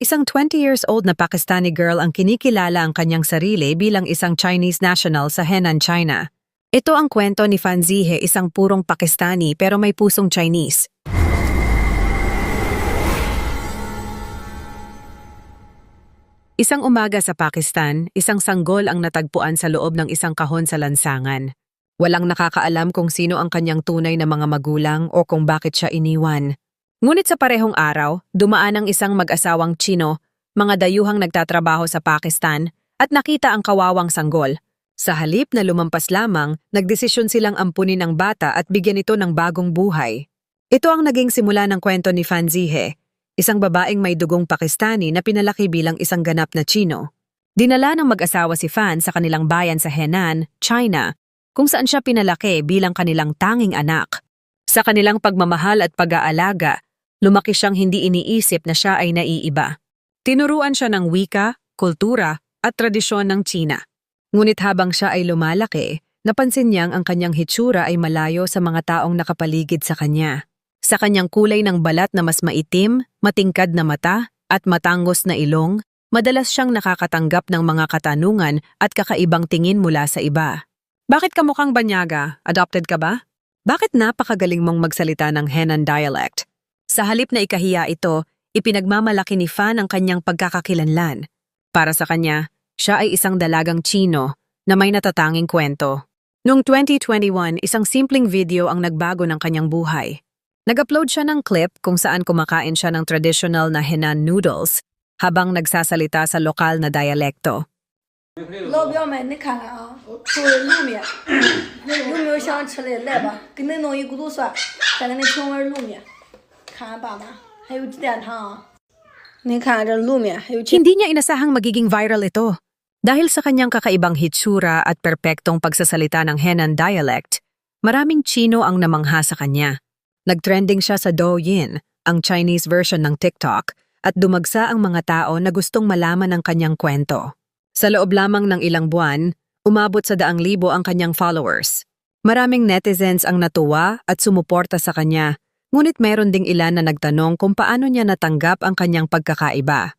Isang 20 years old na Pakistani girl ang kinikilala ang kanyang sarili bilang isang Chinese national sa Henan, China. Ito ang kwento ni Fan Zihe, isang purong Pakistani pero may pusong Chinese. Isang umaga sa Pakistan, isang sanggol ang natagpuan sa loob ng isang kahon sa lansangan. Walang nakakaalam kung sino ang kanyang tunay na mga magulang o kung bakit siya iniwan. Ngunit sa parehong araw, dumaan ang isang mag-asawang Chino, mga dayuhang nagtatrabaho sa Pakistan, at nakita ang kawawang sanggol. Sa halip na lumampas lamang, nagdesisyon silang ampunin ang bata at bigyan ito ng bagong buhay. Ito ang naging simula ng kwento ni Fan Zihe, isang babaeng may dugong Pakistani na pinalaki bilang isang ganap na Chino. Dinala ng mag-asawa si Fan sa kanilang bayan sa Henan, China, kung saan siya pinalaki bilang kanilang tanging anak. Sa kanilang pagmamahal at pag-aalaga, lumaki siyang hindi iniisip na siya ay naiiba. Tinuruan siya ng wika, kultura, at tradisyon ng China. Ngunit habang siya ay lumalaki, napansin niyang ang kanyang hitsura ay malayo sa mga taong nakapaligid sa kanya. Sa kanyang kulay ng balat na mas maitim, matingkad na mata, at matangos na ilong, madalas siyang nakakatanggap ng mga katanungan at kakaibang tingin mula sa iba. Bakit ka mukhang banyaga? Adopted ka ba? Bakit napakagaling mong magsalita ng Henan dialect? Sa halip na ikahiya ito, ipinagmamalaki ni Fan ang kanyang pagkakakilanlan. Para sa kanya, siya ay isang dalagang Chino na may natatanging kwento. Noong 2021, isang simpleng video ang nagbago ng kanyang buhay. Nag-upload siya ng clip kung saan kumakain siya ng traditional na Henan noodles habang nagsasalita sa lokal na dialekto. 老表们，你看看啊，作为卤面，有没有想吃的？来吧，给你弄一骨头蒜，再给你盛碗卤面。 看看爸妈，还有鸡蛋汤啊。你看这卤面还有青。 Hindi niya inasahang magiging viral ito. Dahil sa kanyang kakaibang hitsura at perpektong pagsasalita ng Henan dialect, maraming Chino ang namangha sa kanya. Nagtrending siya sa Douyin, ang Chinese version ng TikTok, at dumagsa ang mga tao na gustong malaman ang kanyang kwento. Sa loob lamang ng ilang buwan, umabot sa daang libo ang kanyang followers. Maraming netizens ang natuwa at sumuporta sa kanya, ngunit meron ding ilan na nagtanong kung paano niya natanggap ang kanyang pagkakaiba.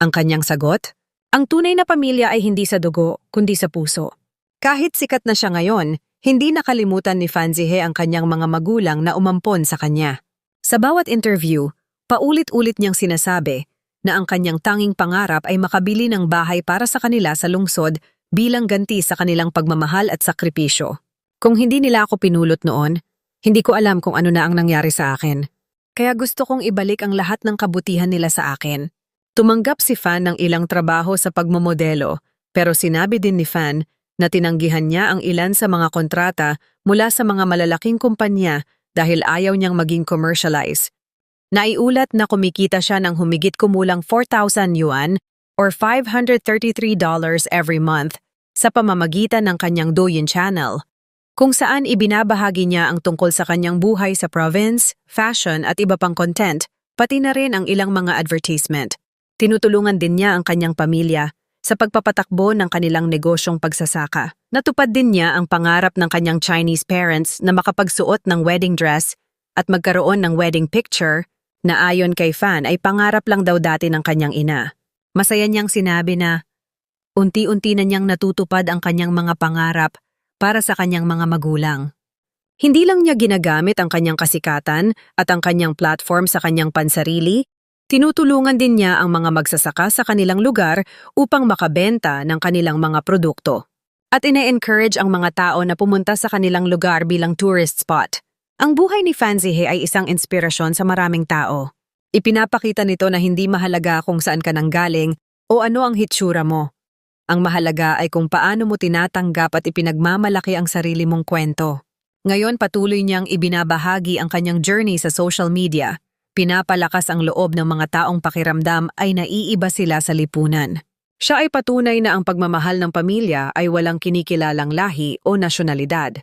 Ang kanyang sagot? Ang tunay na pamilya ay hindi sa dugo, kundi sa puso. Kahit sikat na siya ngayon, hindi nakalimutan ni Fanzihe ang kanyang mga magulang na umampon sa kanya. Sa bawat interview, paulit-ulit niyang sinasabi na ang kanyang tanging pangarap ay makabili ng bahay para sa kanila sa lungsod bilang ganti sa kanilang pagmamahal at sakripisyo. Kung hindi nila ako pinulot noon, hindi ko alam kung ano na ang nangyari sa akin. Kaya gusto kong ibalik ang lahat ng kabutihan nila sa akin. Tumanggap si Fan ng ilang trabaho sa pagmamodelo, pero sinabi din ni Fan na tinanggihan niya ang ilan sa mga kontrata mula sa mga malalaking kumpanya dahil ayaw niyang maging commercialize. Naiulat na kumikita siya ng humigit kumulang 4,000 yuan or $533 every month sa pamamagitan ng kanyang Douyin channel, kung saan ibinabahagi niya ang tungkol sa kanyang buhay sa province, fashion at iba pang content, pati na rin ang ilang mga advertisement. Tinutulungan din niya ang kanyang pamilya sa pagpapatakbo ng kanilang negosyong pagsasaka. Natupad din niya ang pangarap ng kanyang Chinese parents na makapagsuot ng wedding dress at magkaroon ng wedding picture na ayon kay Fan ay pangarap lang daw dati ng kanyang ina. Masaya niyang sinabi na unti-unti na niyang natutupad ang kanyang mga pangarap para sa kanyang mga magulang. Hindi lang niya ginagamit ang kanyang kasikatan at ang kanyang platform sa kanyang pansarili, tinutulungan din niya ang mga magsasaka sa kanilang lugar upang makabenta ng kanilang mga produkto. At ine-encourage ang mga tao na pumunta sa kanilang lugar bilang tourist spot. Ang buhay ni Fanzihe ay isang inspirasyon sa maraming tao. Ipinapakita nito na hindi mahalaga kung saan ka nanggaling o ano ang hitsura mo. Ang mahalaga ay kung paano mo tinatanggap at ipinagmamalaki ang sarili mong kwento. Ngayon patuloy niyang ibinabahagi ang kanyang journey sa social media. Pinapalakas ang loob ng mga taong pakiramdam ay naiiba sila sa lipunan. Siya ay patunay na ang pagmamahal ng pamilya ay walang kinikilalang lahi o nasyonalidad.